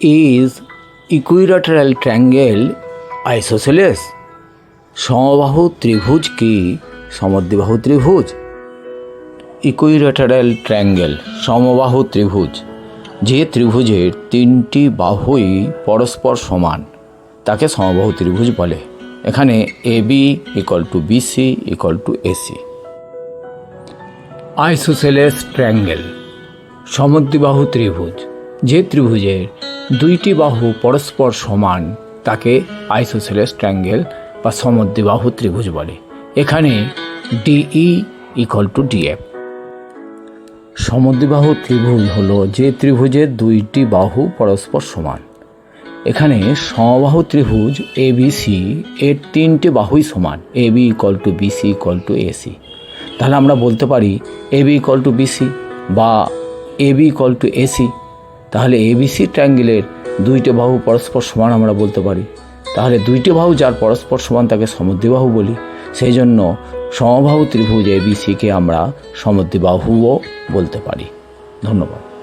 Is equilateral triangle আইসোসেলেস সমবাহু ত্রিভুজ কি? সমদ্বিবাহু ত্রিভুজ। ইকুইল্যাটারাল ট্রায়াঙ্গেল সমবাহু ত্রিভুজ। যে ত্রিভুজের তিনটি বাহুই পরস্পর সমান, তাকে সমবাহু ত্রিভুজ বলে। এখানে A B equal to BC equal to AC isosceles triangle সমদ্বিবাহু ত্রিভুজ। যে ত্রিভুজের দুইটি বাহু পরস্পর সমান, তাকে আইসোসেলেস ট্রায়াঙ্গেল বা সমদ্বিবাহু ত্রিভুজ বলে। এখানে ডিই ইকল টু ডিএফ সমদ্বিবাহু ত্রিভুজ হলো যে ত্রিভুজের দুইটি বাহু পরস্পর সমান। এখানে সমবাহু ত্রিভুজ এ বি সি এর তিনটি বাহুই সমান, A B equal to B BC equal to AC তাহলে আমরা বলতে পারি A B equal to BC বা A B equal to AC তাহলে এবিসি ট্রায়াঙ্গেলের দুইটি বাহু পরস্পর সমান আমরা বলতে পারি। তাহলে দুইটি বাহু যার পরস্পর সমান তাকে সমুদ্রিবাহু বলি। সেই জন্য সমবাহু ত্রিভুজ এবিসিকে আমরা সমদ্বিবাহুও বলতে পারি। ধন্যবাদ।